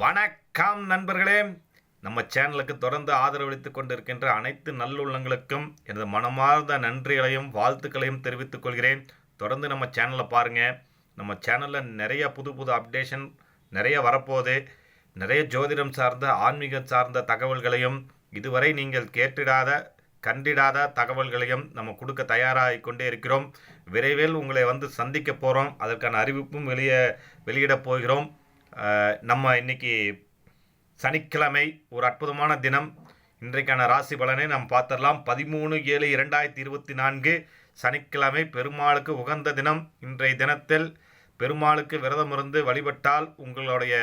வணக்கம் நண்பர்களே. நம்ம சேனலுக்கு தொடர்ந்து ஆதரவளித்துக் கொண்டிருக்கின்ற அனைத்து நல்லுள்ளங்களுக்கும் எனது மனமார்ந்த நன்றிகளையும் வாழ்த்துக்களையும் தெரிவித்துக் கொள்கிறேன். தொடர்ந்து நம்ம சேனலை பாருங்கள் நம்ம சேனலில் நிறைய புது புது அப்டேஷன் நிறைய வரப்போகுது. நிறைய ஜோதிடம் சார்ந்த ஆன்மீகம் சார்ந்த தகவல்களையும் இதுவரை நீங்கள் கேட்டிடாத கண்டிடாத தகவல்களையும் நம்ம கொடுக்க தயாராகி கொண்டே இருக்கிறோம். விரைவில் உங்களை வந்து சந்திக்க போகிறோம் அதற்கான அறிவிப்பும் வெளியே வெளியிடப் போகிறோம். நம்ம இன்னைக்கு சனிக்கிழமை ஒரு அற்புதமான தினம். இன்றைக்கான ராசி பலனை நாம் பார்த்துடலாம். பதிமூணு ஏழு இரண்டாயிரத்தி இருபத்தி நான்கு சனிக்கிழமை பெருமாளுக்கு உகந்த தினம். இன்றைய தினத்தில் பெருமாளுக்கு விரதம் இருந்து வழிபட்டால் உங்களுடைய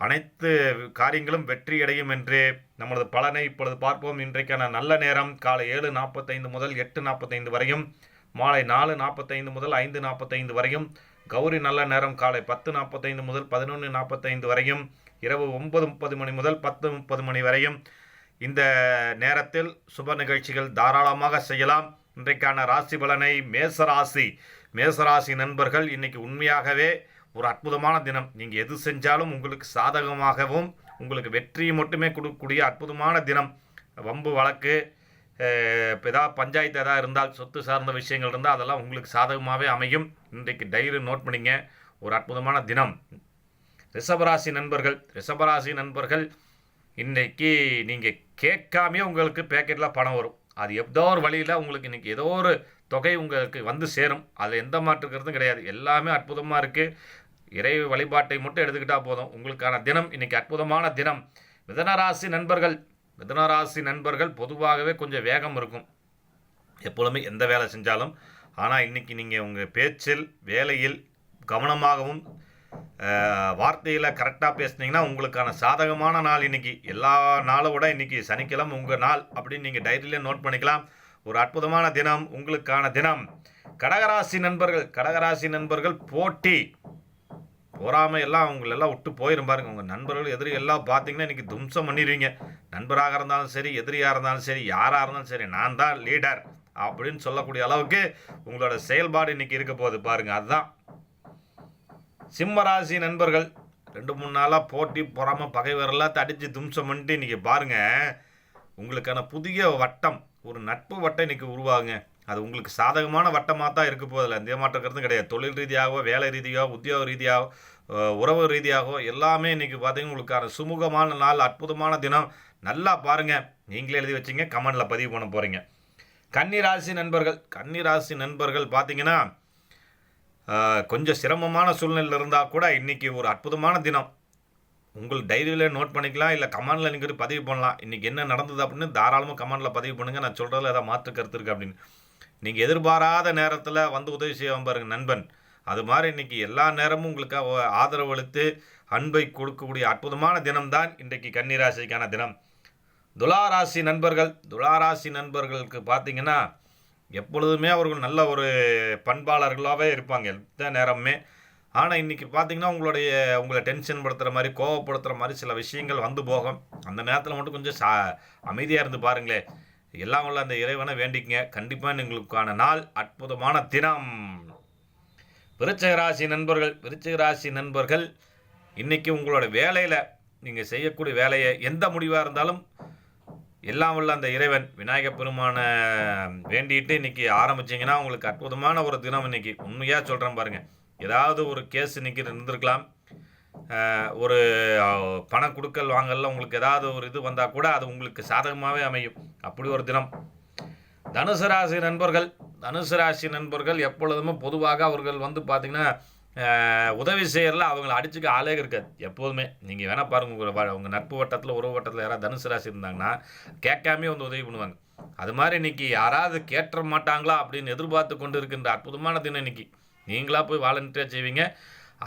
அனைத்து காரியங்களும் வெற்றியடையும் என்று நமது பலனை இப்பொழுது பார்ப்போம். இன்றைக்கான நல்ல நேரம் காலை ஏழு நாற்பத்தைந்து முதல் எட்டு நாற்பத்தைந்து வரையும் மாலை நாலு நாற்பத்தைந்து முதல் ஐந்து நாற்பத்தைந்து வரையும் கௌரி நல்ல நேரம் காலை பத்து நாற்பத்தைந்து முதல் பதினொன்று நாற்பத்தைந்து வரையும் இரவு ஒன்பது முப்பது மணி முதல் பத்து முப்பது மணி வரையும் இந்த நேரத்தில் சுப நிகழ்ச்சிகள் தாராளமாக செய்யலாம். இன்றைக்கான ராசி பலனை மேசராசி மேசராசி நண்பர்கள் இன்னைக்கு உண்மையாகவே ஒரு அற்புதமான தினம். நீங்கள் எது செஞ்சாலும் உங்களுக்கு சாதகமாகவும் உங்களுக்கு வெற்றியை மட்டுமே கொடுக்கக்கூடிய அற்புதமான தினம். வம்பு வழக்கு இப்போ ஏதாவது பஞ்சாயத்து ஏதாவது இருந்தால் சொத்து சார்ந்த விஷயங்கள் இருந்தால் அதெல்லாம் உங்களுக்கு சாதகமாகவே அமையும். இன்றைக்கு டைரி நோட் பண்ணிங்க. ஒரு அற்புதமான தினம். ரிஷபராசி நண்பர்கள் ரிஷபராசி நண்பர்கள் இன்றைக்கி நீங்கள் கேட்காமே உங்களுக்கு பேக்கெட்டில் பணம் வரும். அது ஏதோ ஒரு வழியில் உங்களுக்கு இன்றைக்கி ஏதோ ஒரு தொகை உங்களுக்கு வந்து சேரும். அது எந்த மாற்றுக்கிறதும் கிடையாது. எல்லாமே அற்புதமாக இருக்குது இறை வழிபாட்டை மட்டும் எடுத்துக்கிட்டால் போதும். உங்களுக்கான தினம் இன்றைக்கி அற்புதமான தினம். மிதனராசி நண்பர்கள் மிதனராசி நண்பர்கள் பொதுவாகவே கொஞ்சம் வேகம் இருக்கும். எப்பொழுதுமே எந்த வேலை செஞ்சாலும். ஆனால் இன்னைக்கு நீங்கள் உங்கள் பேச்சில் வேலையில் கவனமாகவும் வார்த்தையில் கரெக்டாக பேசுனீங்கன்னா உங்களுக்கான சாதகமான நாள் இன்னைக்கு. எல்லா நாளை விட இன்றைக்கி சனிக்கிழமை உங்கள் நாள் அப்படின்னு நீங்கள் டைரியிலே நோட் பண்ணிக்கலாம். ஒரு அற்புதமான தினம் உங்களுக்கான தினம். கடகராசி நண்பர்கள் கடகராசி நண்பர்கள் போட்டி. பொறாமை எல்லாம் அவங்களெல்லாம் விட்டு போயிரும் பாருங்க. உங்கள் நண்பர்கள் எதிரி எல்லாம் பார்த்தீங்கன்னா இன்றைக்கி தும்சம் பண்ணிடுவீங்க. நண்பராக இருந்தாலும் சரி எதிரியாக இருந்தாலும் சரி யாராக இருந்தாலும் சரி நான் தான் லீடர் அப்படின்னு சொல்லக்கூடிய அளவுக்கு உங்களோட செயல்பாடு இன்னைக்கு இருக்க போகுது பாருங்க. அதுதான். சிம்மராசி நண்பர்கள் ரெண்டு மூணு நாளாக போட்டி பொறாமல் பகைவரெல்லாம் தடித்து தும்சம் பண்ணிட்டு இன்றைக்கி பாருங்கள் உங்களுக்கான புதிய வட்டம் ஒரு நட்பு வட்டம் இன்னைக்கு உருவாகுங்க. அது உங்களுக்கு சாதகமான வட்டமாக தான் இருக்க போதில்லை எந்த மாற்றக்கிறது கிடையாது. தொழில் ரீதியாகவோ வேலை ரீதியாகவோ உத்தியோக ரீதியாகவோ உறவு ரீதியாகவோ எல்லாமே இன்றைக்கி பார்த்தீங்கன்னா உங்களுக்கான சுமூகமான நாள் அற்புதமான தினம். நல்லா பாருங்கள் நீங்களே எழுதி வச்சிங்க. கமெண்டில் பதிவு பண்ண போகிறீங்க கன்னிராசி நண்பர்கள் கன்னிராசி நண்பர்கள் பார்த்தீங்கன்னா கொஞ்சம் சிரமமான சூழ்நிலையில் இருந்தால் கூட இன்றைக்கி ஒரு அற்புதமான தினம். உங்கள் டைரியில் நோட் பண்ணிக்கலாம். இல்லை கமெண்டில் நீங்கள் பதிவு பண்ணலாம். இன்றைக்கி என்ன நடந்தது அப்படின்னு தாராளமாக கமெண்டில் பதிவு பண்ணுங்கள் நான் சொல்கிறதுல ஏதாவது மாற்று கருத்து இருக்குது அப்படின்னு. நீங்கள் எதிர்பாராத நேரத்தில் வந்து உதவி செய்வான் பாருங்க நண்பன். அது மாதிரி இன்றைக்கி எல்லா நேரமும் உங்களுக்கு ஆதரவு அளித்து அன்பை கொடுக்கக்கூடிய அற்புதமான தினம்தான் இன்றைக்கு கன்னிராசிக்கான தினம். துளாராசி நண்பர்கள் துளாராசி நண்பர்களுக்கு பார்த்தீங்கன்னா எப்பொழுதுமே அவர்கள் நல்ல ஒரு பண்பாளர்களாகவே இருப்பாங்க எந்த நேரமுமே. ஆனால் இன்றைக்கி பார்த்தீங்கன்னா உங்களுடைய உங்களை டென்ஷன் படுத்துகிற மாதிரி கோவப்படுத்துகிற மாதிரி சில விஷயங்கள் வந்து போகும். அந்த நேரத்தில் மட்டும் கொஞ்சம் சா அமைதியாக இருந்து பாருங்களேன். எல்லாம் உள்ள அந்த இறைவனை வேண்டிக்கங்க. கண்டிப்பாக எங்களுக்கான நாள் அற்புதமான தினம். விருச்சக ராசி நண்பர்கள் விருச்சக ராசி நண்பர்கள் இன்றைக்கி உங்களோட வேலையில் நீங்கள் செய்யக்கூடிய வேலையை எந்த முடிவாக இருந்தாலும் எல்லாம் உள்ள அந்த இறைவன் விநாயக பெருமானை வேண்டிட்டு இன்றைக்கி ஆரம்பிச்சிங்கன்னா உங்களுக்கு அற்புதமான ஒரு தினம் இன்னைக்கு. உண்மையாக சொல்கிறேன் பாருங்கள் ஏதாவது ஒரு கேஸ் இன்னைக்கு இருந்திருக்கலாம். ஒரு பண கொடுக்கல் வாங்கல உங்களுக்கு ஏதாவது ஒரு இது வந்தால் கூட அது உங்களுக்கு சாதகமாகவே அமையும். அப்படி ஒரு தினம். தனுசு ராசி நண்பர்கள் தனுசு ராசி நண்பர்கள் எப்பொழுதுமே பொதுவாக அவர்கள் வந்து பார்த்திங்கன்னா உதவி செய்யறதுல அவங்கள அடிச்சுக்க ஆளே இருக்காது. எப்போதுமே. நீங்கள் வேணால் பாருங்கள் உங்கள் உங்கள் நட்பு வட்டத்தில் உறவு வட்டத்தில் யாராவது தனுசு ராசி இருந்தாங்கன்னா கேட்காமே வந்து உதவி பண்ணுவாங்க. அது மாதிரி இன்னைக்கு யாராவது கேட்ட மாட்டாங்களா அப்படின்னு எதிர்பார்த்து கொண்டு இருக்கின்ற அற்புதமான தினம் இன்னைக்கு. நீங்களாக போய் வாலண்டியாக செய்வீங்க.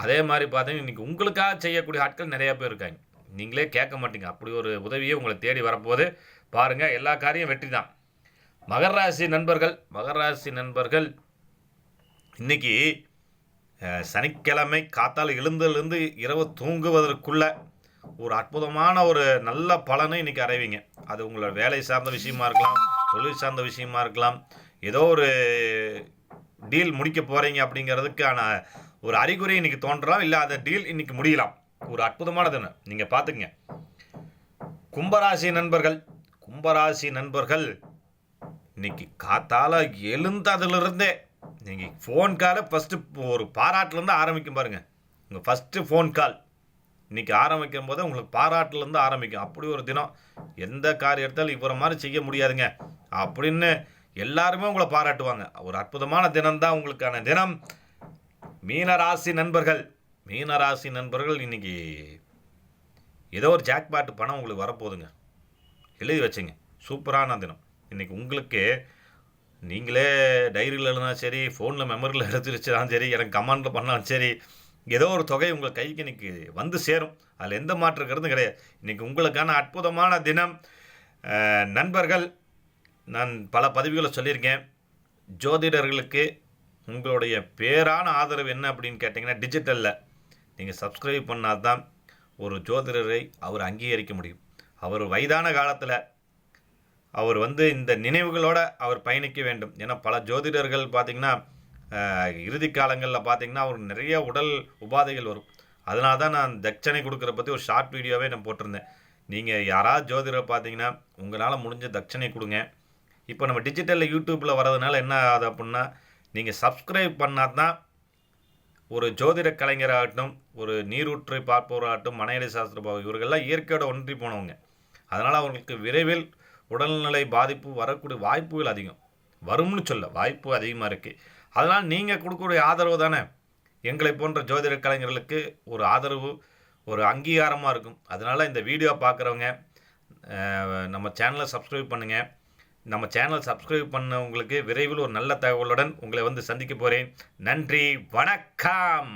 அதே மாதிரி பார்த்தீங்கன்னா இன்றைக்கி உங்களுக்காக செய்யக்கூடிய ஆட்கள் நிறையா பேர் இருக்காங்க. நீங்களே கேட்க மாட்டீங்க. அப்படி ஒரு உதவியை உங்களை தேடி வரப்போது பாருங்கள் எல்லா காரியம் வெற்றி தான். மகர ராசி நண்பர்கள் மகர ராசி நண்பர்கள் இன்னைக்கு சனிக்கிழமை காத்தால் எழுந்திலிருந்து இரவு தூங்குவதற்குள்ள ஒரு அற்புதமான ஒரு நல்ல பலனை இன்றைக்கி அறைவீங்க அது உங்களோட வேலை சார்ந்த விஷயமா இருக்கலாம் தொழில் சார்ந்த விஷயமா இருக்கலாம். ஏதோ ஒரு டீல் முடிக்க போகிறீங்க அப்படிங்கிறதுக்கான ஒரு அறிகுறி இன்னைக்கு தோன்றலாம் இல்லை அந்த டீல் இன்னைக்கு முடியலாம். ஒரு அற்புதமான தினம் நீங்கள் பார்த்துங்க கும்பராசி நண்பர்கள் கும்பராசி நண்பர்கள் இன்னைக்கு காத்தால் எழுந்ததுலேருந்தே நீங்கள் ஃபோன் காலை ஃபஸ்ட்டு ஒரு பாராட்டுலேருந்து ஆரம்பிக்கும் பாருங்கள் உங்கள் ஃபஸ்ட்டு ஃபோன் கால் இன்றைக்கி ஆரம்பிக்கும் போது உங்களுக்கு பாராட்டுலேருந்து ஆரம்பிக்கும். அப்படி ஒரு தினம் எந்த காரியத்தாலும் இவரை மாதிரி செய்ய முடியாதுங்க. அப்படின்னு எல்லாருமே உங்களை பாராட்டுவாங்க. ஒரு அற்புதமான தினம்தான் உங்களுக்கான தினம். மீனராசி நண்பர்கள் மீனராசி நண்பர்கள் இன்னைக்கு ஏதோ ஒரு ஜாக்பாட்டு பணம் உங்களுக்கு வரப்போகுதுங்க. எழுதி வச்சுங்க. சூப்பரான தினம். இன்னைக்கு உங்களுக்கு நீங்களே டைரியில் எழுதினா சரி ஃபோனில் மெமரியில் எடுத்து வச்சாலும் சரி எனக்கு கமெண்டில் பண்ணாலும் சரி ஏதோ ஒரு தொகை உங்கள் கைக்கு இன்னைக்கு வந்து சேரும். அதில் எந்த மாற்று கருத்தும் கிடையாது. இன்றைக்கி உங்களுக்கான அற்புதமான தினம். நண்பர்கள் நான் பல பதிவுகளை சொல்லியிருக்கேன். ஜோதிடர்களுக்கு உங்களுடைய பேரான ஆதரவு என்ன அப்படின்னு கேட்டிங்கன்னா டிஜிட்டலில் நீங்கள் சப்ஸ்கிரைப் பண்ணால் தான் ஒரு ஜோதிடரை அவர் அங்கீகரிக்க முடியும். அவர் வயதான காலத்தில் அவர் வந்து இந்த நினைவுகளோடு அவர் பயணிக்க வேண்டும். ஏன்னா பல ஜோதிடர்கள் பார்த்திங்கன்னா இறுதி காலங்களில் பார்த்திங்கன்னா அவருக்கு நிறைய உடல் உபாதைகள் வரும். அதனால தான் நான் தட்சணை கொடுக்குற பற்றி ஒரு ஷார்ட் வீடியோவே நான் போட்டிருந்தேன். நீங்கள் யாராவது ஜோதிடர் பார்த்தீங்கன்னா உங்களால் முடிஞ்ச தட்சணை கொடுங்க. இப்போ நம்ம டிஜிட்டலில் யூடியூப்பில் வரதுனால என்ன ஆகுது அப்படின்னா நீங்கள் சப்ஸ்கிரைப் பண்ணால் தான் ஒரு ஜோதிட கலைஞராகட்டும் ஒரு நீரூற்றை பார்ப்பவராகட்டும் மனையடை சாஸ்திர பாவம் இவர்கள்லாம் இயற்கையோட ஒன்றி போனவங்க. அதனால் அவங்களுக்கு விரைவில் உடல்நிலை பாதிப்பு வரக்கூடிய வாய்ப்புகள் அதிகம். வரும்னு சொல்ல வாய்ப்பு அதிகமாக இருக்குது அதனால் நீங்கள் கொடுக்கக்கூடிய ஆதரவு தானே? எங்களை போன்ற ஜோதிட கலைஞர்களுக்கு ஒரு ஆதரவு ஒரு அங்கீகாரமாக இருக்கும். அதனால் இந்த வீடியோ பார்க்குறவங்க நம்ம சேனலை சப்ஸ்கிரைப் பண்ணுங்கள் நம்ம சேனல் சப்ஸ்கிரைப் பண்ணவங்களுக்கு விரைவில் ஒரு நல்ல தகவலுடன் உங்களை வந்து சந்திக்க போகிறேன் நன்றி வணக்கம்!